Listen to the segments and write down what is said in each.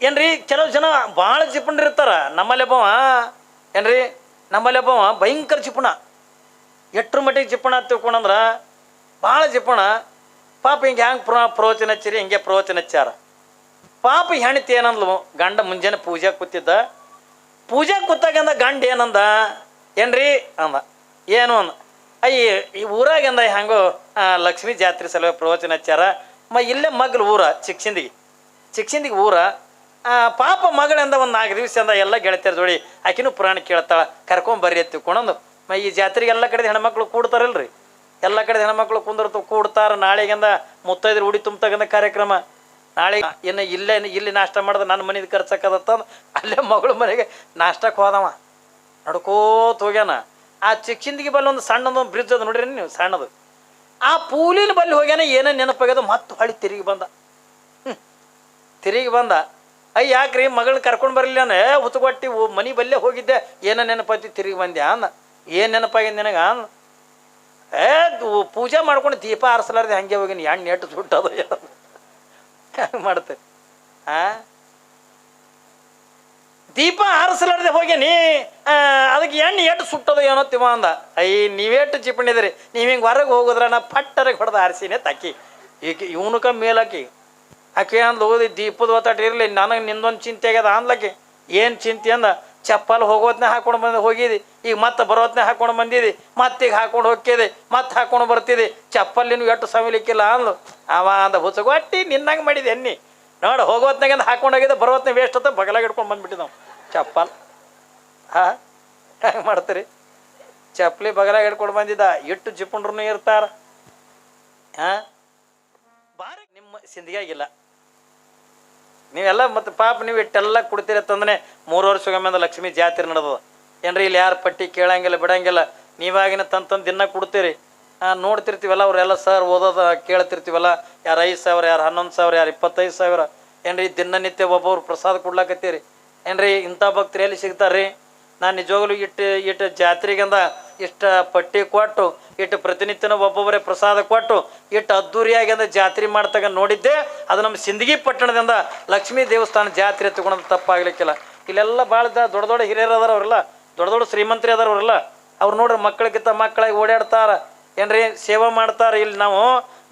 ಏನ್ರಿ? ಕೆಲವು ಜನ ಭಾಳ ಜಿಪುಣರಿರ್ತಾರ ನಮ್ಮಲ್ಲಿ ಒಬ್ಬವ, ಏನ್ರಿ? ನಮ್ಮಲ್ಲಿ ಒಬ್ಬವ ಭಯಂಕರ ಜಿಪುಣ ಎಟ್ರ ಮಟ್ಟಿಗೆ ಜಿಪುಣ ತಿಳ್ಕೊಂಡಂದ್ರ ಭಾಳ ಜಿಪುಣ ಪಾಪ ಹಿಂಗೆ ಹೆಂಗೆ ಪ್ರ, ಪ್ರವಚನ ಹಚ್ಚಿರಿ, ಹಿಂಗೆ ಪ್ರವಚನ ಹಚ್ಚಾರ ಪಾಪ ಹೆಣ್ತಿ ಏನಂದ್ಲು, ಗಂಡ ಮುಂಜಾನೆ ಪೂಜೆ ಕೂತಿದ್ದ. ಪೂಜೆ ಕೂತಾಗಂದ ಗಂಡ ಏನಂದ? ಏನ್ರಿ? ಅಂದ. ಏನು ಅಂದ? ಅಯ್ಯ ಈ ಊರಾಗಂದ ಹಂಗೋ ಲಕ್ಷ್ಮಿ ಜಾತ್ರೆ ಸಲುವಾಗಿ ಪ್ರವಚನ ಹಚ್ಚಾರ ಮ, ಇಲ್ಲೇ ಮಗ್ಲು ಊರ ಚಿಕ್ಸಿಂದಿಗೆ ಚಿಕ್ಸಿಂದಿಗೆ ಊರ ಪಾಪ ಮಗಳಿಂದ ಒಂದು ನಾಲ್ಕು ದಿವಸ ಅಂದ ಎಲ್ಲ ಗೆಳತಿಯರ ಜೋಡಿ ಆಕಿನೂ ಪುರಾಣ ಕೇಳ್ತಾಳ ಕರ್ಕೊಂಬರ್ರಿ ಬರ್ರಿ ತಿಳ್ಕೊಂಡಂದು ಮ, ಈ ಜಾತ್ರೆಗೆ ಎಲ್ಲ ಕಡೆ ಹೆಣ್ಮಕ್ಳು ಕೂಡ್ತಾರಲ್ರಿ? ಎಲ್ಲ ಕಡೆ ಹೆಣ್ಮಕ್ಳು ಕುಂದಿರ್ತು, ಕೂಡ್ತಾರ, ನಾಳೆಗಿಂದ ಮುತ್ತೈದ್ರ ಉಡಿ ತುಂಬತಕ್ಕಂಥ ಕಾರ್ಯಕ್ರಮ. ನಾಳೆ ಇನ್ನು ಇಲ್ಲೇ, ಇಲ್ಲಿ ನಾಷ್ಟ ಮಾಡ್ದ ನನ್ನ ಮನೆದು ಖರ್ಚಾಕದತ್ತ ಅಲ್ಲೇ ಮಗಳ ಮನೆಗೆ ನಾಷ್ಟಕ್ಕೆ ಹೋದವ. ನಡ್ಕೋತ ಹೋಗ್ಯಾನ. ಆ ಚಿಕ್ಕಿಂದಿಗೆ ಬಲ್ಲಿ ಒಂದು ಸಣ್ಣದೊಂದು ಬ್ರಿಡ್ಜ್ ಅದ ನೋಡ್ರಿ ನೀವು, ಸಣ್ಣದು. ಆ ಪೂಲಿನ ಬಲ್ಲಿ ಹೋಗ್ಯಾನ ಏನೇ ನೆನಪಾಗ್ಯದ, ಮತ್ತೆ ಹೊಳಿ ತಿರುಗಿ ಬಂದ. ತಿರುಗಿ ಬಂದ. ಅಯ್ಯ ಯಾಕ್ರಿ ಮಗಳನ್ನ ಕರ್ಕೊಂಡು ಬರಲಿಲ್ಲ ಹುತ್ಕೊಟ್ಟಿ ಮನೆ ಬಲ್ಲೇ ಹೋಗಿದ್ದೆ. ಏನ ನೆನಪತಿ ತಿರುಗಿ ಬಂದೆ ಅನ್ನ? ಏನು ನೆನಪಾಗಿದೆ ನಿನಗ ಅನ್ನ? ಏ ಪೂಜೆ ಮಾಡ್ಕೊಂಡು ದೀಪ ಆರಿಸಲಾರ್ದೆ ಹಂಗೆ ಹೋಗಿನಿ. ಎಣ್ಣೆ ಎಟ್ಟು ಸುಟ್ಟದು. ಹಂಗೆ ಮಾಡ್ತೆ? ಆ? ದೀಪ ಆರಿಸಲಾರ್ದೆ ಹೋಗಿ ಆ, ಅದಕ್ಕೆ ಎಣ್ಣೆ ಎಟ್ಟು ಸುಟ್ಟದ ಏನೋ ತಿಮ್ಮ ಅಂದ. ಅಯ್ಯ ನೀವೆಟ್ಟು ಚಿಪ್ಪಣಿದ್ರಿ ನೀವು ಹಿಂಗೆ ಹೊರಗೆ ಹೋಗೋದ್ರ ನಾ ಪಟ್ಟರಿಗೆ ಹೊಡೆದು ಆರಿಸಿನೇ ತಕ್ಕಿ. ಈಗ ಇವನಕ ಮೇಲಾಕಿ ಆಕೆ ಅಂದ್ಲು, ಓದಿ ದೀಪದ ಒತ್ತಾಟ ಇರಲಿ, ನನಗೆ ನಿಂದೊಂದು ಚಿಂತೆ ಆಗ್ಯದ? ಅಂದ್ಲಕ್ಕೆ ಏನು ಚಿಂತೆ? ಅಂದ, ಚಪ್ಪಲ್ ಹೋಗೋತ್ನೇ ಹಾಕೊಂಡು ಬಂದು, ಹೋಗಿದಿ, ಈಗ ಮತ್ತೆ ಬರೋತ್ನೇ ಹಾಕೊಂಡು ಬಂದಿದಿ, ಮತ್ತೆ ಈಗ ಹಾಕೊಂಡು ಹೋಗ್ಕಿದೆ ಮತ್ತೆ ಹಾಕೊಂಡು ಬರ್ತಿದೆ, ಚಪ್ಪಲ್ ನಿನ್ಗೆ ಎಷ್ಟು ಸವಿಲಿಕ್ಕಿಲ್ಲ? ಅಂದ್ಲು. ಅವ ಅಂದ ಹುಚ್ಚಗೊಟ್ಟಿ ನಿನ್ನಂಗೆ ಮಾಡಿದೆ ಎನ್ನಿ ನೋಡು ಹೋಗೋತ್ನಾಗ ಹಾಕೊಂಡು ಹೋಗಿದ್ದೆ ಬರೋತ್ನೇ ವೇಸ್ಟ್ ಅಂತ ಬಗಲಾಗ ಇಟ್ಕೊಂಡು ಬಂದ್ಬಿಟ್ಟಿದ್ ನಾವು ಚಪ್ಪಲ್. ಹಾಂ? ಹೆಂಗೆ ಮಾಡ್ತೀರಿ? ಚಪ್ಪಲಿ ಬಗಲಾಗ ಇಟ್ಕೊಂಡು ಬಂದಿದ್ದ, ಇಟ್ಟು ಜಿಪುಂಡ್ರು ಇರ್ತಾರ. ಹಾಂ? ಬಾರಿ. ನಿಮ್ಮ ಸಿಂಧಿಗಾಗಿಲ್ಲ ನೀವೆಲ್ಲ ಮತ್ತು ಪಾಪ ನೀವು ಇಟ್ಟೆಲ್ಲ ಕೊಡ್ತೀರತ್ತಂದ್ರೆ ಮೂರು ವರ್ಷಗೊಮ್ಮೆ ಲಕ್ಷ್ಮೀ ಜಾತ್ರೆ ನಡೆದದ. ಏನ್ರಿ ಇಲ್ಲಿ ಯಾರು ಪಟ್ಟಿ ಕೇಳಂಗಿಲ್ಲ, ಬಿಡಂಗಿಲ್ಲ, ನೀವಾಗಿನ ತಂತಂದು ತಂದು ದಿನ ಕೊಡ್ತೀರಿ. ನೋಡ್ತಿರ್ತೀವಲ್ಲ, ಅವರೆಲ್ಲ ಸರ್ ಓದೋದು ಕೇಳ್ತಿರ್ತೀವಲ್ಲ, ಯಾರು ಐದು ಸಾವಿರ, ಯಾರು ಹನ್ನೊಂದು ಸಾವಿರ, ಯಾರು ಇಪ್ಪತ್ತೈದು ಸಾವಿರ. ಏನ್ರಿ ದಿನನಿತ್ಯ ಒಬ್ಬೊಬ್ರು ಪ್ರಸಾದ ಕೊಡ್ಲಾಕತ್ತೀರಿ. ಏನ್ರಿ ಇಂಥ ಭಕ್ತರು ಎಲ್ಲಿ ಸಿಗ್ತಾರ್ರಿ? ನಾನು ನಿಜವಾಗ್ಲೂ ಇಟ್ಟು ಇಟ್ಟು ಜಾತ್ರೆಗಂದ ಇಷ್ಟು ಪಟ್ಟಿ ಕೊಟ್ಟು, ಇಟ್ಟು ಪ್ರತಿನಿತ್ಯನ ಒಬ್ಬೊಬ್ಬರೇ ಪ್ರಸಾದ ಕೊಟ್ಟು, ಇಟ್ಟು ಅದ್ದೂರಿಯಾಗಿ ಅಂದ್ರೆ ಜಾತ್ರೆ ಮಾಡ್ತಾಗ ನೋಡಿದ್ದೆ. ಅದು ನಮ್ಮ ಸಿಂದಗಿ ಪಟ್ಟಣದಿಂದ ಲಕ್ಷ್ಮೀ ದೇವಸ್ಥಾನ ಜಾತ್ರೆ ತಗೊಳೋದು ತಪ್ಪಾಗ್ಲಿಕ್ಕಿಲ್ಲ. ಇಲ್ಲೆಲ್ಲ ಭಾಳ ದೊಡ್ಡ ದೊಡ್ಡ ಹಿರಿಯರು ಅದಾರ ಅವರೆಲ್ಲ, ದೊಡ್ಡ ದೊಡ್ಡ ಶ್ರೀಮಂತರಿ ಅದಾರ ಅವರೆಲ್ಲ, ಅವ್ರು ನೋಡ್ರಿ ಮಕ್ಕಳಿಗಿಂತ ಮಕ್ಕಳಾಗಿ ಓಡಾಡ್ತಾರ. ಏನ್ರಿ, ಸೇವೆ ಮಾಡ್ತಾರೆ ಇಲ್ಲಿ ನಾವು.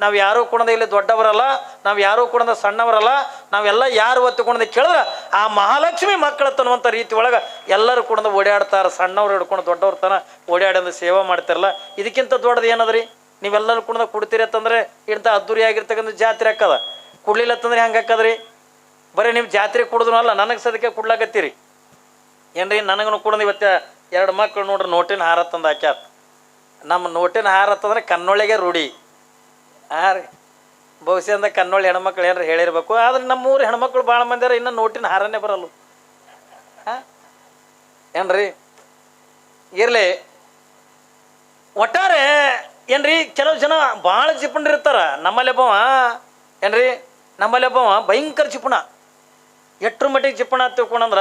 ನಾವು ಯಾರೂ ಕೂಡ ಇಲ್ಲಿ ದೊಡ್ಡವರಲ್ಲ, ನಾವು ಯಾರೂ ಕೂಡ ಸಣ್ಣವರಲ್ಲ, ನಾವೆಲ್ಲ ಯಾರು ಒತ್ತು ಕುಣದ ಕೇಳಿದ್ರೆ ಆ ಮಹಾಲಕ್ಷ್ಮಿ ಮಕ್ಕಳ ತನ್ನುವಂಥ ರೀತಿ ಒಳಗೆ ಎಲ್ಲರೂ ಕೂಡ ಓಡಾಡ್ತಾರೆ, ಸಣ್ಣವ್ರು ಹಿಡ್ಕೊಂಡು ದೊಡ್ಡವ್ರ ತನ ಓಡಾಡೋದು ಸೇವೆ ಮಾಡ್ತಾರಲ್ಲ. ಇದಕ್ಕಿಂತ ದೊಡ್ಡದು ಏನದ್ರಿ? ನೀವೆಲ್ಲರೂ ಕುಣದ ಕುಡ್ತೀರಿ ಅಂತಂದ್ರೆ ಇಂಥ ಅದ್ದೂರಿಯಾಗಿರ್ತಕ್ಕಂಥ ಜಾತ್ರೆ ಹಾಕದ ಕುಡ್ಲಿಲ್ಲ ಅಂತಂದ್ರೆ ಹೆಂಗೆ ಹಾಕದ್ರಿ ಬರೀ ನೀವು ಜಾತ್ರೆ ಕುಡಿದ್ರು ಅಲ್ಲ, ನನಗೆ ಸದಕ್ಕೆ ಕುಡ್ಲಾಕತ್ತೀರಿ. ಏನ್ರಿ? ನನಗೂ ಕೂಡ ಇವತ್ತು ಎರಡು ಮಕ್ಕಳು ನೋಡ್ರಿ, ನೋಟಿನ ಹಾರ ತಂದು ಹಾಕ್ಯಾರ. ನಮ್ಮ ನೋಟಿನ ಹಾರ ಅಂತಂದ್ರೆ ಕನ್ನೊಳಗೆ ರೂಢಿ. ಹಾಂ ರೀ. ಬಹುಶಃ ಅಂದ ಕನ್ನೊಳ್ಳಿ ಹೆಣ್ಮಕ್ಳು ಏನಾರ ಹೇಳಿರ್ಬೇಕು. ಆದ್ರೆ ನಮ್ಮೂರು ಹೆಣ್ಮಕ್ಳು ಭಾಳ ಮಂದಿರ ಇನ್ನೂ ನೋಟಿನ ಹಾರನೇ ಬರಲ್ಲ. ಹಾಂ? ಏನ್ರಿ? ಇರಲಿ. ಒಟ್ಟಾರೆ, ಏನ್ರಿ, ಕೆಲವು ಜನ ಭಾಳ ಇರ್ತಾರ. ನಮ್ಮಲ್ಲಿ ಒಬ್ಬವ, ಏನ್ರಿ, ನಮ್ಮಲ್ಲಿ ಒಬ್ಬವ ಭಯಂಕರ ಜಿಪುಣ ಎಟ್ರ ಮಟ್ಟಿಗೆ ಜಿಪುಣ ತಿಳ್ಕೊಂಡಂದ್ರ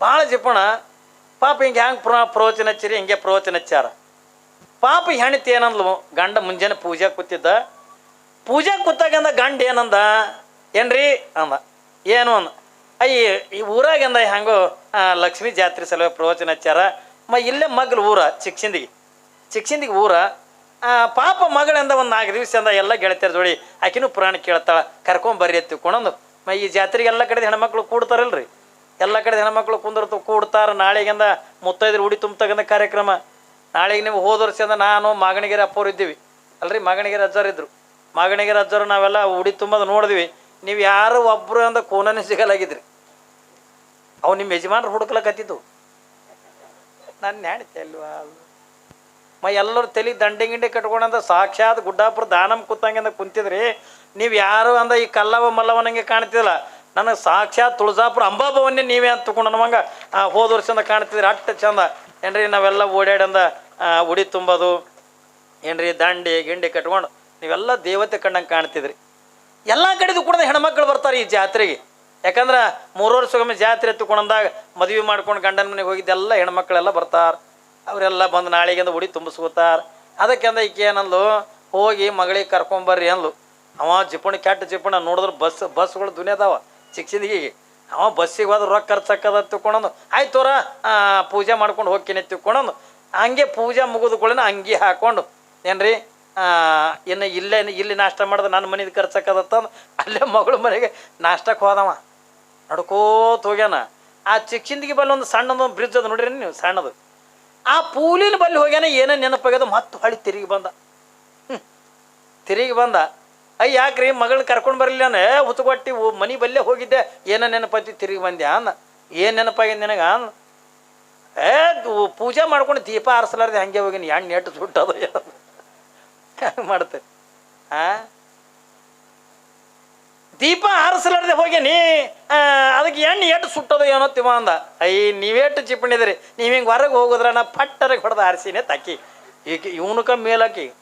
ಭಾಳ ಜಿಪುಣ ಪಾಪ ಹಿಂಗೆ ಹ್ಯಾಂಗೆ ಪ್ರ, ಪ್ರವಚನ ಹಚ್ಚಿರಿ, ಹಿಂಗೆ ಪ್ರವಚನ ಹಚ್ಚಾರ ಪಾಪ ಹೆಣ್ತಿ ಏನಂದ್ಲು? ಗಂಡ ಮುಂಜಾನೆ ಪೂಜೆ ಕೂತಿದ್ದ. ಪೂಜೆ ಕೂತಾಗಂದ ಗಂಡ ಏನಂದ? ಏನ್ರಿ? ಅಂದ. ಏನು ಅಂದ? ಅಯ್ಯ, ಈ ಊರಾಗಂದ ಹೆಂಗೋ ಲಕ್ಷ್ಮೀ ಜಾತ್ರೆ ಸಲುವಾಗಿ ಪ್ರವಚನ ಹಚ್ಚಾರ ಮ, ಇಲ್ಲೇ ಮಗ್ಲು ಊರ, ಚಿಕ್ಸಿಂದಿಗೆ. ಚಿಕ್ಸಿಂದಿಗೆ ಊರ. ಪಾಪ ಮಗಳಂದ ಒಂದು ನಾಲ್ಕು ದಿವಸ ಅಂದ ಎಲ್ಲ ಗೆಳತಿಯರ ಜೋಡಿ ಆಕಿನೂ ಪುರಾಣ ಕೇಳ್ತಾಳ. ಕರ್ಕೊಂಬರ್ರಿ ಎತ್ತಿ ತಿಳ್ಕೊಂಡಂದು ಮ, ಈ ಜಾತ್ರೆಗೆ ಎಲ್ಲ ಕಡೆ ಹೆಣ್ಮಕ್ಳು ಕೂಡ್ತಾರಲ್ರಿ? ಎಲ್ಲ ಕಡೆ ಹೆಣ್ಮಕ್ಳು ಕುಂದಿರ್ತು ಕೂಡ್ತಾರ. ನಾಳೆಗಿಂದ ಮುತ್ತೈದ್ರ ಉಡಿ ತುಂಬತಕ್ಕಂಥ ಕಾರ್ಯಕ್ರಮ. ನಾಳೆಗೆ ನೀವು ಹೋದ ವರ್ಷದಿಂದ ನಾನು ಮಾಗಣಿಗೆರೆ ಅಪ್ಪವ್ರು ಇದ್ದೀವಿ. ಅಲ್ರಿ? ಮಾಗಣಿಗೆರೆ ಅಜ್ಜರು ಇದ್ರು. ಮಾಗಣಿಗೆರೆ ಅಜ್ಜರು ನಾವೆಲ್ಲ ಉಡಿ ತುಂಬದ ನೋಡಿದ್ವಿ. ನೀವು ಯಾರು ಒಬ್ರು ಅಂದ ಕೋನನೇ ಸಿಗಲಾಗಿದ್ರಿ. ಅವು ನಿಮ್ಮ ಯಜಮಾನ್ರು ಹುಡುಕ್ಲಕತ್ತಿದ್ದು. ನನ್ನ ಹೇಳ್ತೆ ಅಲ್ವಾ? ಮ, ಎಲ್ಲರೂ ತಲೆ ದಂಡೆ ಗಿಂಡೆ ಕಟ್ಕೊಂಡಂದ ಸಾಕ್ಷಾತ್ ಗುಡ್ಡಾಪುರ ದಾನಮ್ ಕೂತಂಗಿಂದ ಕುಂತಿದ್ರಿ. ನೀವು ಯಾರು ಅಂದ ಈ ಕಲ್ಲವ ಮಲ್ಲವನಂಗೆ ಕಾಣ್ತಿಲ್ಲ ನನಗೆ ಸಾಕ್ಷಾತ್ ತುಳಜಾಪುರ ಅಂಬಾಭವನ್ನೇ ನೀವೇ ಅಂತ ತಗೊಂಡು ನಮಂಗ ಹೋದ ವರ್ಷದಿಂದ ಕಾಣ್ತಿದ್ರಿ. ಅಟ್ಟ ಚಂದ. ಏನ್ರಿ, ನಾವೆಲ್ಲ ಓಡಾಡಂದ ಉಡಿ ತುಂಬೋದು, ಏನ್ರಿ, ದಂಡಿ, ಗಿಂಡಿ ಕಟ್ಕೊಂಡು ನೀವೆಲ್ಲ ದೇವತೆ ಕಂಡಂಗೆ ಕಾಣ್ತಿದ್ರಿ. ಎಲ್ಲ ಕಡೆದು ಕೂಡ ಹೆಣ್ಮಕ್ಳು ಬರ್ತಾರೆ ಈ ಜಾತ್ರೆಗೆ. ಯಾಕಂದ್ರೆ ಮೂರು ಸುಗಮ ಜಾತ್ರೆ ಎತ್ತುಕೊಂಡಂದಾಗ ಮದುವೆ ಮಾಡ್ಕೊಂಡು ಗಂಡನ ಮನೆಗೆ ಹೋಗಿದ್ದೆಲ್ಲ ಹೆಣ್ಮಕ್ಳೆಲ್ಲ ಬರ್ತಾರೆ. ಅವರೆಲ್ಲ ಬಂದು ನಾಳೆಗಿಂದ ಉಡಿ ತುಂಬಿಸ್ಕೋತಾರೆ. ಅದಕ್ಕೆಂದ ಈಕೆ ಏನಂದ್ಲು, ಹೋಗಿ ಮಗಳಿಗೆ ಕರ್ಕೊಂಬರ್ರಿ ಅಂದ್ಲು. ಅವ ಜಿಪುಣ, ಕೆಟ್ಟ ಜಿಪುಣ ನೋಡಿದ್ರೆ ಬಸ್ ಬಸ್ಗಳು ದುನಿಯಾದವ ಚಿಕ್ಕ ಚಿಂದಿಗೆ ಅವ ಬಸ್ಸಿಗೆ ಹೋದ್ರೆ ರೊಕ್ಕ ಖರ್ಚಾಕದ ತಿಳ್ಕೊಳಂದು ಆಯ್ತು ತೋರ ಪೂಜೆ ಮಾಡ್ಕೊಂಡು ಹೋಗ್ತೀನಿ ತಿಳ್ಕೊಳಂದು ಹಂಗೆ ಪೂಜೆ ಕೂಡ ಅಂಗಿ ಹಾಕೊಂಡು, ಏನ್ರಿ ಇನ್ನು ಇಲ್ಲೇ, ಇಲ್ಲಿ ನಾಷ್ಟ ಮಾಡಿದ್ರೆ ನನ್ನ ಮನೇದು ಖರ್ಚಾಕದತ್ತಂದು ಅಲ್ಲೇ ಮಗಳ ಮನೆಗೆ ನಾಷ್ಟಕ್ಕೆ ಹೋದವ. ನಡ್ಕೋತ ಹೋಗ್ಯಾನ ಆ ಚಿಕ್ಕಿಂದಿಗೆ ಬಲ್ಲಿ ಒಂದು ಸಣ್ಣದೊಂದು ಬ್ರಿಡ್ಜ್ ಅದ ನೋಡ್ರಿ ನೀವು, ಸಣ್ಣದು. ಆ ಪೂಲಿನ ಬಲ್ಲಿ ಹೋಗ್ಯಾನ, ಏನೇ ನೆನಪಾಗ್ಯದ, ಮತ್ತೆ ಹೊಳಿ ತಿರುಗಿ ಬಂದ. ತಿರುಗಿ ಬಂದ. ಅಯ್ಯ ಯಾಕ್ರಿ, ಮಗಳನ್ನ ಕರ್ಕೊಂಡು ಬರಲಿಲ್ಲ ನಾನು ಹುತ್ತುಕೊಟ್ಟಿ ಮನೆ ಬಲ್ಲೇ ಹೋಗಿದ್ದೆ, ಏನೋ ನೆನಪತಿ ತಿರುಗಿ ಬಂದ್ಯಾ ಅಂದ. ಏನು ನೆನಪಾಗ್ಯದ ನಿನಗೆ ಏ ಪೂಜೆ ಮಾಡ್ಕೊಂಡು ದೀಪ ಆರಿಸಲಾರ್ದೆ ಹಂಗೆ ಹೋಗಿನಿ ಎಣ್ಣೆ ಎಟ್ಟು ಸುಟ್ಟದು. ಹಂಗೆ ಮಾಡ್ತೆ? ಆ? ದೀಪ ಆರಿಸಲಾರ್ದೆ ಹೋಗೇನಿ ಅದಕ್ಕೆ ಎಣ್ಣೆ ಎಟ್ಟು ಸುಟ್ಟದು ಏನೋ ತಿಮ್ಮ ಅಂದ. ಅಯ್ಯ ನೀವೇಟು ಚಿಪ್ಪಣಿದ್ರಿ. ನೀವು ಹಿಂಗೆ ಹೊರಗೆ ಹೋಗಿದ್ರ ನಾ ಪಟ್ಟರಿಗೆ ಹೊಡೆದು ಆರಿಸಿನೇ ತಕ್ಕಿ. ಈಗ ಇವನಕ ಮೇಲಾಕಿ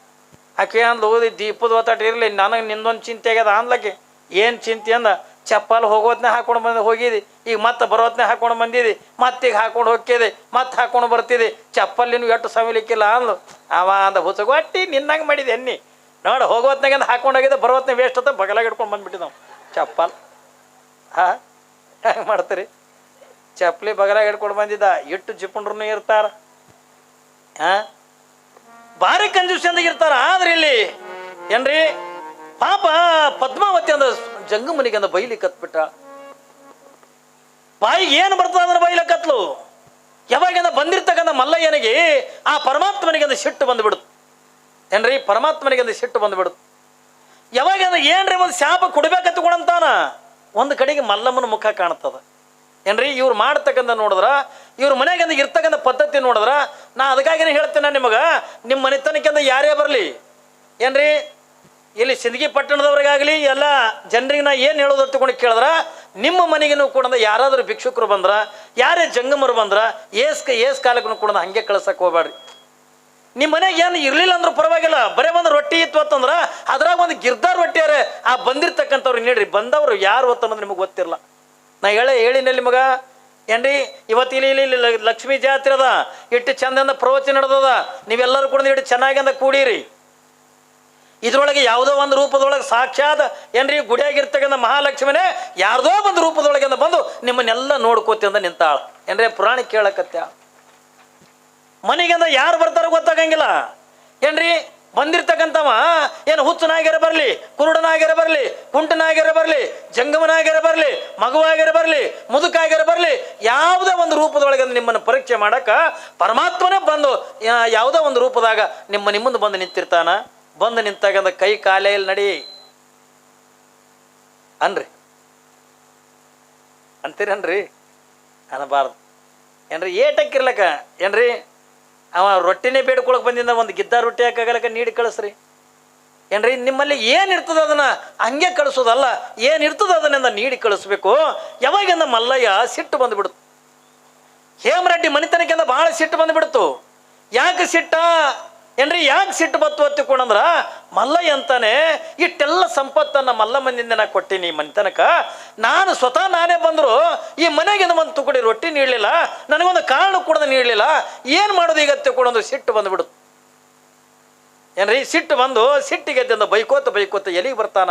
ಆಕೆ ಅಂದ್ಲು ಓದಿ ದೀಪದ ಒತ್ತಾಟ ಇರಲಿ, ನನಗೆ ನಿಂದೊಂದು ಚಿಂತೆ ಆಗ್ಯದ ಅನ್ಲಕ್ಕೆ ಏನು ಚಿಂತೆ ಅಂದ? ಚಪ್ಪಲ್ ಹೋಗೋತ್ನೇ ಹಾಕೊಂಡು ಬಂದು ಹೋಗಿದಿ. ಈಗ ಮತ್ತೆ ಬರೋತ್ನೇ ಹಾಕೊಂಡು ಬಂದಿದೆ. ಈಗ ಹಾಕೊಂಡು ಹೋಗ್ತಿದೆ. ಮತ್ತೆ ಹಾಕೊಂಡು ಬರ್ತಿದೆ. ಚಪ್ಪಲಿನೂ ಎಷ್ಟು ಸವಿಲಿಕ್ಕಿಲ್ಲ ಅಂದ್ಲು. ಅವ ಅಂದ ಹುಚ್ಚಗೊಟ್ಟಿ ನಿನ್ನಂಗೆ ಮಾಡಿದೆ ಎನ್ನಿ ನೋಡಿ ಹೋಗೋತ್ನಾಗ ಹಾಕೊಂಡು ಹೋಗಿದೆ ಬರೋತ್ನ ವೇಸ್ಟ್ ಅಂತ ಬಗಲಾಗ ಹಿಡ್ಕೊಂಡು ಬಂದ್ಬಿಟ್ಟಿದ್ ನಾವು ಚಪ್ಪಲ್. ಹಾಂ? ಹೆಂಗೆ ಮಾಡ್ತೀರಿ? ಚಪ್ಪಲಿ ಬಗಲಾಗ ಹಿಡ್ಕೊಂಡು ಬಂದಿದ್ದ. ಎಷ್ಟು ಜಿಪುಂಡ್ರೂ ಇರ್ತಾರ. ಹಾಂ? ಭಾರಿ ಕಂಜೂಷನ್ದಾಗ ಇರ್ತಾರ ಆದ್ರೆ ಇಲ್ಲಿ ಏನ್ರಿ? ಪಾಪ ಪದ್ಮಾವತಿ ಅಂದ ಜಂಗಮನಿಗೆ ಅಂದ ಬೈಲಿ ಕತ್ಬಿಟ್ಟ ಬಾಯಿಗೆ ಏನು ಬರ್ತದ ಕತ್ಲು? ಯಾವಾಗಿಂದ ಬಂದಿರ್ತಕ್ಕಂಥ ಮಲ್ಲಯ್ಯನಿಗೆ ಆ ಪರಮಾತ್ಮನಿಗೆ ಒಂದು ಸಿಟ್ಟು ಬಂದ್ಬಿಡುತ್ತೆ ಏನ್ರಿ? ಪರಮಾತ್ಮನಿಗೆ ಒಂದು ಸಿಟ್ಟು ಬಂದ್ಬಿಡುತ್ತೆ ಯಾವಾಗ ಏನ್ರಿ ಒಂದು ಶಾಪ ಕೊಡ್ಬೇಕಂತ ಕೊಡಂತಾನ ಒಂದು ಕಡೆಗೆ ಮಲ್ಲಮ್ಮನ ಮುಖ ಕಾಣ್ತದ. ಏನ್ರಿ? ಇವ್ರು ಮಾಡ್ತಕ್ಕಂಥ ನೋಡಿದ್ರ, ಇವ್ರ ಮನ್ಯಾಗ ಇರ್ತಕ್ಕಂಥ ಪದ್ಧತಿ ನೋಡಿದ್ರ, ನಾ ಅದಕ್ಕಾಗಿನೇ ಹೇಳ್ತೇನೆ ನಿಮಗೆ ನಿಮ್ಮ ಮನೆತನಕ್ಕಿಂತ ಯಾರೇ ಬರಲಿ. ಏನ್ರಿ? ಇಲ್ಲಿ ಸಿಂದಗಿ ಪಟ್ಟಣದವ್ರಿಗಾಗಲಿ, ಎಲ್ಲ ಜನರಿಗೆ ನಾ ಏನು ಹೇಳೋದು ಅಂತಕೊಂಡು ಕೇಳಿದ್ರೆ, ನಿಮ್ಮ ಮನೆಗೂ ಕೂಡ ಯಾರಾದರೂ ಭಿಕ್ಷುಕರು ಬಂದ್ರೆ, ಯಾರೇ ಜಂಗಮರು ಬಂದ್ರೆ, ಏಸ್ಕ, ಏಸ್ ಕಾಲಕ್ಕೂ ಕೂಡ ಹಂಗೆ ಕಳ್ಸಕ್ಕೆ ಹೋಗ್ಬೇಡ್ರಿ ನಿಮ್ಮ ಮನೆಗೆ ಏನು ಇರಲಿಲ್ಲ ಅಂದ್ರೆ ಪರವಾಗಿಲ್ಲ, ಬರೇ ಒಂದು ರೊಟ್ಟಿ ಇತ್ತು ಅಂತಂದ್ರೆ, ಅದ್ರಾಗ ಒಂದು ಗಿರ್ದಾರ್ ರೊಟ್ಟಿಯಾರೆ ಆ ಬಂದಿರ್ತಕ್ಕಂಥವ್ರು ನೀಡ್ರಿ. ಬಂದವರು ಯಾರು ಹೊತ್ತು ಅನ್ನೋದು ನಿಮಗೆ ಗೊತ್ತಿರಲ್ಲ ನಾ ಹೇಳೇ ಹೇಳಿನಲ್ಲಿ ಮಗ, ಏನ್ರಿ, ಇವತ್ತು ಇಲ್ಲಿ ಇಲ್ಲಿ ಲಕ್ಷ್ಮೀ ಜಾತ್ರೆ ಅದ, ಇಟ್ಟು ಚಂದ ಪ್ರವಚನ ನಡೆದದ, ನೀವೆಲ್ಲರೂ ಕೂಡ ಇಟ್ಟು ಚೆನ್ನಾಗಿ ಅಂದ ಕೂಡಿರಿ. ಇದ್ರೊಳಗೆ ಯಾವುದೋ ಒಂದು ರೂಪದೊಳಗೆ ಸಾಕ್ಷಾತ್ ಏನ್ರಿ ಗುಡಿಯಾಗಿರ್ತಕ್ಕಂಥ ಮಹಾಲಕ್ಷ್ಮಿನೇ ಯಾರ್ದೋ ಒಂದು ರೂಪದೊಳಗೆ ಅಂದ ಬಂದು ನಿಮ್ಮನ್ನೆಲ್ಲ ನೋಡ್ಕೋತಿ ಅಂದ ನಿಂತಾಳ. ಏನ್ರಿ ಪುರಾಣ ಕೇಳಕತ್ಯ ಮನೆಗಿಂದ ಯಾರು ಬರ್ತಾರೋ ಗೊತ್ತಾಗಂಗಿಲ್ಲ. ಏನ್ರಿ ಬಂದಿರ್ತಕ್ಕಂಥವ, ಏನು ಹುಚ್ಚನಾಗಿರ ಬರಲಿ ಕುರುಡನಾಗಿರ ಬರಲಿ ಕುಂಟನಾಗಿರ ಬರಲಿ ಜಂಗಮನಾಗಿರ ಬರಲಿ ಮಗುವಾಗಿರ ಬರಲಿ ಮುದುಕಾಗಿರ ಬರಲಿ, ಯಾವುದೇ ಒಂದು ರೂಪದೊಳಗೆ ನಿಮ್ಮನ್ನು ಪರೀಕ್ಷೆ ಮಾಡಕ ಪರಮಾತ್ಮನೇ ಬಂದು ಯಾವುದೋ ಒಂದು ರೂಪದಾಗ ನಿಮ್ಮ ನಿಮ್ಮಂದು ಬಂದು ನಿಂತಿರ್ತಾನ. ಬಂದು ನಿಂತಾಗಂದ ಕೈ ಕಾಲೆಯಲ್ಲಿ ನಡಿ. ಅನ್ರಿ. ಅಂತೀರನ್ರಿ? ಅನ್ನಬಾರ್ದು ಏನ್ರಿ ಏಟಕ್ಕಿರ್ಲಕ್ಕ ಏನ್ರಿ, ಅವ ರೊಟ್ಟಿನೇ ಬೇಡ್ಕೊಳಕ್ ಬಂದಿಂದ ಒಂದು ಗಿದ್ದ ರೊಟ್ಟಿ ಹಾಕಾಗಲಕ್ಕ ನೀಡಿ ಕಳಿಸ್ರಿ. ಏನ್ರಿ, ನಿಮ್ಮಲ್ಲಿ ಏನು ಇರ್ತದ ಅದನ್ನ ಹಂಗೆ ಕಳಿಸೋದಲ್ಲ, ಏನು ಇರ್ತದ ಅದನ್ನಿಂದ ನೀಡಿ ಕಳಿಸ್ಬೇಕು. ಯಾವಾಗಿಂದ ಮಲ್ಲಯ್ಯ ಸಿಟ್ಟು ಬಂದ್ಬಿಡ್ತು. ಹೇಮರೆಡ್ಡಿ ಮನಿತನಕ್ಕಿಂತ ಭಾಳ ಸಿಟ್ಟು ಬಂದ್ಬಿಡ್ತು. ಯಾಕೆ ಸಿಟ್ಟ? ಏನ್ರಿ, ಯಾಕೆ ಸಿಟ್ಟು ಬತ್ತು ಹೊತ್ತಿಕೊಂಡಂದ್ರ ಮಲ್ಲಯ್ಯ ಅಂತಾನೆ ಇಟ್ಟೆಲ್ಲ ಸಂಪತ್ತನ್ನ ಮಲ್ಲಮ್ಮನಿಂದ ನಾ ಕೊಟ್ಟಿನಿ ಈ ಮನೆತನಕ ನಾನು ಸ್ವತಃ ನಾನೇ ಬಂದ್ರು, ಈ ಮನೆಗೆ ಒಂದು ತುಕಡಿ ರೊಟ್ಟಿ ನೀಡಲಿಲ್ಲ, ನನಗೊಂದು ಕಾರಣ ಕೂಡ ನೀಡಲಿಲ್ಲ. ಏನು ಮಾಡೋದು ಈಗ ತಿಳ್ಕೊಂಡೊಂದು ಸಿಟ್ಟು ಬಂದ್ಬಿಡು. ಏನ್ರಿ, ಸಿಟ್ಟು ಬಂದು ಸಿಟ್ಟಿಗೆ ಎದ್ದಿಂದ ಬೈಕೋತ ಬೈಕೋತ ಎಲ್ಲಿಗೆ ಬರ್ತಾನ?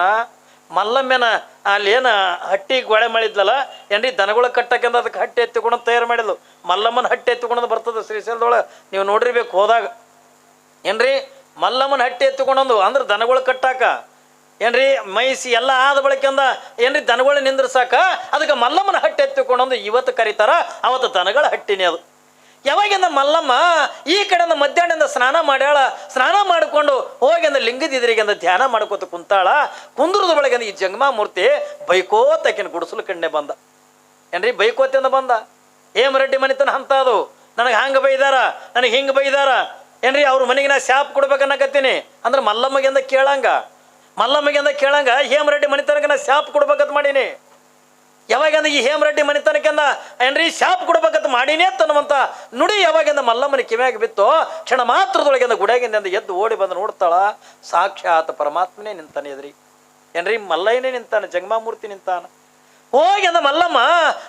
ಮಲ್ಲಮ್ಮನ ಅಲ್ಲಿ ಏನು ಹಟ್ಟಿ ಗೊಳೆ ಮಾಡಿದ್ಲಲ್ಲ, ಏನ್ರಿ, ದನಗಳ ಕಟ್ಟಕ್ಕೆಂದ ಅದಕ್ಕೆ ಹಟ್ಟಿ ಎತ್ತಿಕೊಂಡು ತಯಾರು ಮಾಡಿದ್ಲು. ಮಲ್ಲಮ್ಮನ ಹಟ್ಟಿ ಎತ್ತಿಕೊಂಡು ಬರ್ತದೆ ಶ್ರೀಶೈಲದೊಳಗೆ. ನೀವು ನೋಡಿರ್ಬೇಕು ಹೋದಾಗ. ಏನ್ರಿ? ಮಲ್ಲಮ್ಮನ ಹಟ್ಟಿ ಎತ್ತಿಕೊಂಡೊಂದು, ಅಂದ್ರೆ ದನಗಳು ಕಟ್ಟಾಕ. ಏನ್ರಿ? ಮೈಸಿ ಎಲ್ಲ ಆದ ಬಳಿಕಂದ ಏನ್ರಿ ದನಗಳು ನಿಂದ್ರಸಾಕ? ಅದಕ್ಕೆ ಮಲ್ಲಮ್ಮನ ಹಟ್ಟಿ ಎತ್ತಿಕೊಂಡೊಂದು ಇವತ್ತು ಕರೀತಾರ, ಅವತ್ತು ದನಗಳ ಹಟ್ಟಿನೇ ಅದು. ಯಾವಾಗಿಂದ ಮಲ್ಲಮ್ಮ ಈ ಕಡೆಯಿಂದ ಮಧ್ಯಾಹ್ನದಿಂದ ಸ್ನಾನ ಮಾಡ್ಯಾಳ? ಸ್ನಾನ ಮಾಡಿಕೊಂಡು ಹೋಗಿಂದ ಲಿಂಗದಿದ್ರಿಗಿಂದ ಧ್ಯಾನ ಮಾಡ್ಕೋತ ಕುಂತಾಳ. ಕುಂದ್ರದ ಬೆಳಗಿಂದ ಈ ಜಂಗಮಾ ಮೂರ್ತಿ ಬೈಕೋತಕಿನ ಗುಡಿಸಲು ಕಣ್ಣೆ ಬಂದ. ಏನ್ರಿ ಬೈಕೋತಿಂದ ಬಂದ? ಹೇಮರೆಡ್ಡಿ ಮನಿತನ ಅಂತ ಅದು. ನನಗೆ ಹಂಗೆ ಬೈದಾರ, ನನಗೆ ಹಿಂಗೆ ಬೈದಾರ. ಏನ್ರಿ ಅವ್ರ ಮನೆಗೆ ನಾ ಶಾಪ್ ಕೊಡ್ಬೇಕನ್ನಕತ್ತೀನಿ ಅಂದ್ರೆ ಮಲ್ಲಮ್ಮಗೆಂದ ಕೇಳಂಗ? ಮಲ್ಲಮ್ಮಗೆಂದ ಕೇಳಂಗ, ಹೇಮರೆಡ್ಡಿ ಮನಿತನಕ ನಾ ಶಾಪ್ ಕೊಡ್ಬೇಕಂತ ಮಾಡೀನಿ. ಯಾವಾಗಿಂದ ಈ ಹೇಮರೆಡ್ಡಿ ಮನೆತನಕಂದ ಏನ್ರಿ, ಶಾಪ್ ಕೊಡ್ಬೇಕಂತ ಮಾಡೀನಿ ಅನ್ನುವಂತ ನುಡಿ ಯಾವಾಗಿಂದ ಮಲ್ಲಮ್ಮನ ಕಿವ್ಯಾಗ ಬಿತ್ತು, ಕ್ಷಣ ಮಾತ್ರದೊಳಗಿಂದ ಗುಡಿಯಾಗಿಂದ ಎದ್ದು ಓಡಿ ಬಂದು ನೋಡ್ತಾಳ, ಸಾಕ್ಷಾತ್ ಪರಮಾತ್ಮನೇ ನಿಂತಾನೆ ಎದ್ರಿ. ಏನ್ರಿ, ಮಲ್ಲಯ್ಯನೇ ನಿಂತಾನೆ, ಜಗಮಾಮೂರ್ತಿ ನಿಂತಾನ. ಹೋಗಿ ಮಲ್ಲಮ್ಮ,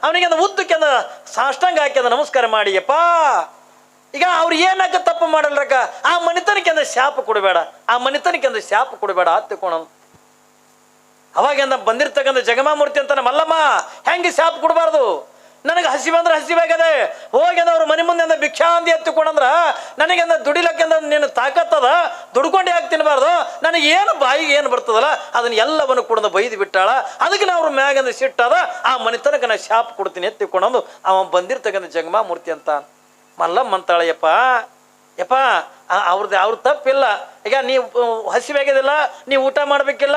ಅವನಿಗೆ ಉದ್ದಕ್ಕೆಂದ ಸಾಷ್ಟಾಂಗ ಹಾಕಿ ನಮಸ್ಕಾರ ಮಾಡಿ, ಯಪ್ಪ! ಈಗ ಅವ್ರು ಏನಾಗ ತಪ್ಪು ಮಾಡಲ್ರಕ್ಕ ಆ ಮನಿತನಕ್ಕೆ ಅಂದ ಶಾಪ ಕೊಡಬೇಡ. ಆ ಮನಿತನಕ್ಕೆ ಅಂದ ಶಾಪ ಕೊಡಬೇಡ ಹತ್ತಿಕೋಣ ಅವಾಗಿಂದ ಬಂದಿರ್ತಕ್ಕಂಥ ಜಗಮಾಮೂರ್ತಿ ಅಂತಾನೆ, ಮಲ್ಲಮ್ಮ, ಹೆಂಗೆ ಶಾಪ್ ಕೊಡಬಾರ್ದು? ನನಗೆ ಹಸಿವೆ ಅಂದ್ರೆ ಹಸಿವಾಗದೆ ಹೋಗ್ಯದ ಅವ್ರ ಮನೆ ಮುಂದೆ ಅಂದ ಭಿಕ್ಷಾ ಅಂದಿ ಎತ್ತಿಕೊಂಡಂದ್ರ ನನಗೆಂದ ದುಡಿಲಕ್ಕೆಂದ ನೀನು ತಾಕತ್ತದ. ದುಡ್ಕೊಂಡು ಯಾಕೆ ತಿನ್ನಬಾರ್ದು ನನಗೆ ಏನು ಬಾಯಿಗೆ ಏನು ಬರ್ತದಲ್ಲ, ಅದನ್ನ ಎಲ್ಲವನ್ನು ಕೂಡ ಬೈದು ಬಿಟ್ಟಾಳ. ಅದಕ್ಕೆ ನಾವು ಅವ್ರ ಮ್ಯಾಗಂದ ಸಿಟ್ಟದ. ಆ ಮನೆತನಕ ನಾ ಶಾಪ್ ಕೊಡ್ತೀನಿ ಎತ್ತಿಕೊಂಡಂದು ಅವ ಬಂದಿರ್ತಕ್ಕಂಥ ಜಗಮಾಮೂರ್ತಿ ಅಂತ. ಮಲ್ಲಮ್ಮ ಅಂತಾಳೆ ಯಪ್ಪ ಯಪ್ಪ ಅವ್ರದ್ದು ಅವ್ರ ತಪ್ಪಿಲ್ಲ. ಈಗ ನೀವು ಹಸಿವಾಗ್ಯದಿಲ್ಲ ನೀವು ಊಟ ಮಾಡಬೇಕಿಲ್ಲ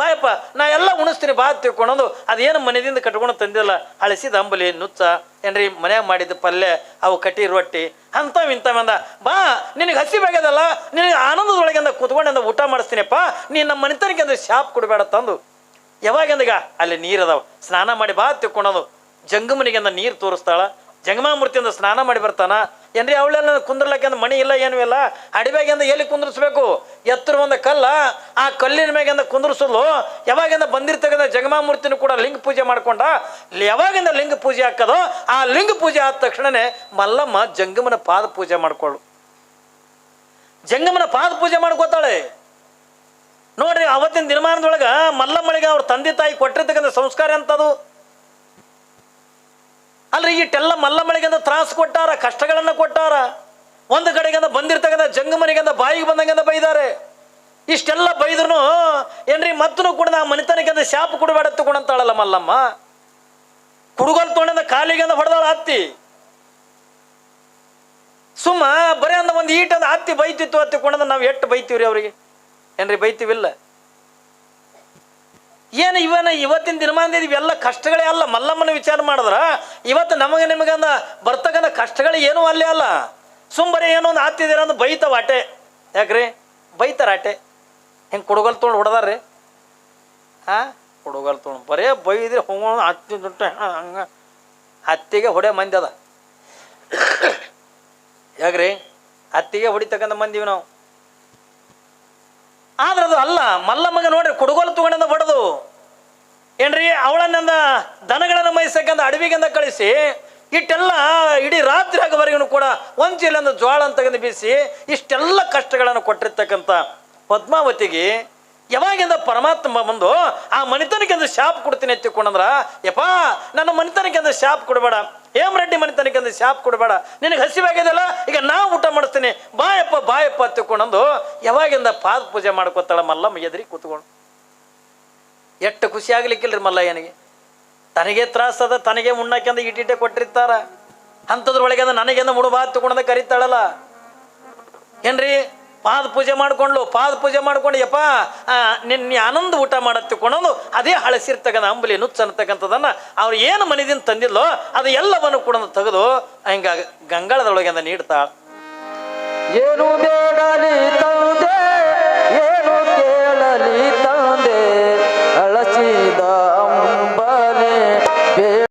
ಬಾಯಪ್ಪ ನಾ ಎಲ್ಲ ಉಣಿಸ್ತೀನಿ, ಬಾ ತಿಳ್ಕೊಳೋದು ಅದೇನು ಮನೆಯಿಂದ ಕಟ್ಕೊಂಡು ತಂದಿಲ್ಲ. ಅಳಿಸಿದ ಅಂಬಲಿ, ನುಚ್ಚ, ಏನ್ರಿ, ಮನ್ಯಾಗ ಮಾಡಿದ ಪಲ್ಯ, ಅವು ಕಟ್ಟಿ ರೊಟ್ಟಿ, ಅಂಥವು ಇಂಥವಂದ ಬಾ, ನಿನಗೆ ಹಸಿವಾಗ್ಯದಲ್ಲ ನಿನಗೆ ಆನಂದದೊಳಗಿಂದ ಕೂತ್ಕೊಂಡಂದ ಊಟ ಮಾಡಿಸ್ತೀನಪ್ಪ ನೀನು ನಮ್ಮ ಮನೆತನಕ್ಕೆ ಅಂದ್ರೆ ಶಾಪ್ ಕೊಡಬೇಡ ತಂದು ಯಾವಾಗಂದೀಗ ಅಲ್ಲಿ ನೀರು ಅದಾವ. ಸ್ನಾನ ಮಾಡಿ ಬಾ ತಿಳ್ಕೊಳೋದು ಜಂಗಮನಿಗೆಂದ ನೀರು ತೋರಿಸ್ತಾಳ. ಜಂಗಮಾಮೂರ್ತಿಯಿಂದ ಸ್ನಾನ ಮಾಡಿ ಬರ್ತಾನ. ಏನ್ರಿ ಅವಳೆಲ್ಲ ಕುಂದ್ರಲಕ್ಕೆ ಮಣಿ ಇಲ್ಲ, ಏನೂ ಇಲ್ಲ? ಅಡಿಬ್ಯಾಗಿಂದ ಎಲ್ಲಿ ಕುಂದ್ರಿಸ್ಬೇಕು? ಎತ್ತರ ಒಂದು ಕಲ್ಲ, ಆ ಕಲ್ಲಿನ ಮ್ಯಾಗಿಂದ ಕುಂದ್ರಿಸಲು ಯಾವಾಗಿಂದ ಬಂದಿರ್ತಕ್ಕಂಥ ಜಗಮಾಮೂರ್ತಿನೂ ಕೂಡ ಲಿಂಗ ಪೂಜೆ ಮಾಡ್ಕೊಂಡ. ಯಾವಾಗಿಂದ ಲಿಂಗ ಪೂಜೆ ಹಾಕೋದು ಆ ಲಿಂಗ ಪೂಜೆ ಆದ ತಕ್ಷಣನೇ ಮಲ್ಲಮ್ಮ ಜಂಗಮನ ಪಾದ ಪೂಜೆ ಮಾಡ್ಕೊಳ್ಳು ಜಂಗಮನ ಪಾದ ಪೂಜೆ ಮಾಡ್ಕೋತಾಳೆ ನೋಡ್ರಿ, ಅವತ್ತಿನ ದಿನಮಾನದೊಳಗೆ ಮಲ್ಲಮ್ಮಳಿಗೆ ಅವ್ರ ತಂದೆ ತಾಯಿ ಕೊಟ್ಟಿರ್ತಕ್ಕಂಥ ಸಂಸ್ಕಾರ ಎಂಥದು ಅಲ್ರಿ, ಇಟ್ಟೆಲ್ಲ ಮಲ್ಲಮ್ಮಳಿಗೆಂದ ತ್ರಾಸ ಕೊಟ್ಟಾರ, ಕಷ್ಟಗಳನ್ನು ಕೊಟ್ಟಾರ. ಒಂದು ಕಡೆಗಿಂದ ಬಂದಿರ್ತಕ್ಕಂಥ ಜಂಗಮನಿಗಿಂದ ಬಾಯಿಗೆ ಬಂದಂಗೆ ಬೈದಾರೆ. ಇಷ್ಟೆಲ್ಲ ಬೈದ್ರು ಏನ್ರಿ ಮತ್ತೂ ಕೂಡ ನಾ ಮನಿತನಕ್ಕಿಂದ ಶಾಪ ಕೊಡಬೇಡ ತಗೊಂಡಂತಾಳಲ್ಲ ಮಲ್ಲಮ್ಮ. ಕುಡುಗೋಲ್ ತೊಗೊಂಡ ಕಾಲಿಗಿಂದ ಹೊಡೆದಾಳ ಹತ್ತಿ ಸುಮ್ಮ ಬರೇ ಅಂದ ಒಂದು ಈಟಂದ ಹತ್ತಿ ಬೈತಿತ್ತು ಹತ್ತಿ ಕೊಂಡಂದ ನಾವು ಎಷ್ಟು ಬೈತೀವ್ರಿ ಅವರಿಗೆ? ಏನ್ರಿ, ಬೈತೀವಿಲ್ಲ? ಏನು ಇವನ ಇವತ್ತಿನ ದಿನಮಾನದ ಇವೆಲ್ಲ ಕಷ್ಟಗಳೇ ಅಲ್ಲ? ಮಲ್ಲಮ್ಮನ ವಿಚಾರ ಮಾಡಿದ್ರ, ಇವತ್ತು ನಮಗೆ ನಿಮಗಂದ ಬರ್ತಕ್ಕಂಥ ಕಷ್ಟಗಳು ಏನೂ ಅಲ್ಲೇ ಅಲ್ಲ. ಸುಮ್ಮನೆ ಏನೋ ಒಂದು ಆತಿದ್ದೀರ ಅಂದ್ರೆ ಬೈತಾವ ಆಟೆ ಯಾಕ್ರಿ? ಬೈತಾರ ಆಟೆ. ಹಿಂಗೆ ಕುಡುಗಲ್ ತೊಗೊಂಡು ಹೊಡೆದಾರ್ರಿ. ಹಾಂ? ಕುಡುಗಲ್ ತೊಗೊಂಡು ಬರೇ ಬೈದ್ರೆ ಹೋಗೋಣ ಹತ್ತಿ ದುಡ್ಡು ಹಂಗೆ. ಹತ್ತಿಗೆ ಹೊಡೆ ಮಂದಿ ಅದ. ಯಾಕ್ರಿ? ಹತ್ತಿಗೆ ಹೊಡಿತಕ್ಕಂಥ ಮಂದಿವಿ ನಾವು. ಆದ್ರೆ ಅದು ಅಲ್ಲ ಮಲ್ಲಮ್ಮಗ ನೋಡ್ರಿ, ಕುಡುಗೋಲು ತಗೊಂಡಂದ ಬಡದು ಏನ್ರಿ, ಅವಳನ್ನಂದ ದನಗಳನ್ನ ಮೈಸಕ್ಕಂದ, ಅಡವಿಗಂದ ಕಳಿಸಿ ಇಟ್ಟೆಲ್ಲ ಇಡೀ ರಾತ್ರಿ ಆಗವರೆಗೂ ಕೂಡ ಒಂದು ಚೀಲಂದ ಅಂತ ತಗೊಂಡು ಬೀಸಿ, ಇಷ್ಟೆಲ್ಲ ಕಷ್ಟಗಳನ್ನು ಕೊಟ್ಟಿರ್ತಕ್ಕಂಥ ಪದ್ಮಾವತಿಗೆ ಯಾವಾಗಿಂದ ಪರಮಾತ್ಮ ಬಂದು, ಆ ಮನಿತನಕ್ಕೆಂದು ಶಾಪ್ ಕೊಡ್ತೀನಿ ಎತ್ತಿಕೊಂಡಂದ್ರ, ಯಪ್ಪ, ನನ್ನ ಮನಿತನಕ್ಕೆಂದು ಶಾಪ್ ಕೊಡಬೇಡ. ಹೇಮ್ ರೆಡ್ಡಿ ಮನಿತನಕ್ಕೆಂದು ಶಾಪ್ ಕೊಡಬೇಡ. ನಿನಗೆ ಹಸಿವಾಗ್ಯದಲ್ಲ ಈಗ ನಾ ಊಟ ಮಾಡಿಸ್ತೀನಿ. ಬಾಯಪ್ಪ ಬಾಯಪ್ಪ ತಿಳ್ಕೊಂಡು ಯಾವಾಗಿಂದ ಪಾದ ಪೂಜೆ ಮಾಡ್ಕೋತಾಳ ಮಲ್ಲಮ್ಮ ಎದುರಿ ಕೂತ್ಕೊಂಡು. ಎಷ್ಟು ಖುಷಿ ಆಗ್ಲಿಕ್ಕಿಲ್ರಿ ಮಲ್ಲಯ್ಯನಿಗೆ. ತನಗೆ ತ್ರಾಸದ ತನಗೆ ಉಣ್ಣಕ್ಕೆಂದ ಇಟ್ಟಿಟ್ಟೆ ಕೊಟ್ಟಿರ್ತಾರ. ಅಂಥದ್ರೊಳಗೆ ನನಗೆಂದ ಮುಡುಬಾ ತಗೊಂಡ ಕರಿತಾಳಲ್ಲ. ಏನ್ರಿ? ಪಾದ ಪೂಜೆ ಮಾಡಿಕೊಂಡ್ಲು ಪಾದ ಪೂಜೆ ಮಾಡ್ಕೊಂಡು, ಯಪ್ಪ ನಿನ್ನೆ ಆನಂದ ಊಟ ಮಾಡತ್ತಿಕೊಂಡು ಅದೇ ಹಳಸಿರ್ತಕ್ಕಂಥ ಅಂಬಲಿ ನುಚ್ಚ ಅನ್ನತಕ್ಕಂಥದ್ದನ್ನು ಅವ್ರು ಏನು ಮನೆದಿಂದ ತಂದಿಲ್ಲೋ ಅದು ಎಲ್ಲವನ್ನು ಕೂಡ ತೆಗೆದು ಹಿಂಗ ಗಂಗಳದೊಳಗೆ ನೀಡ್ತಾ ಏನು ಬೇಡಲಿ ತಂದೆ, ಏನು ಕೇಳಲಿ ತಂದೆ.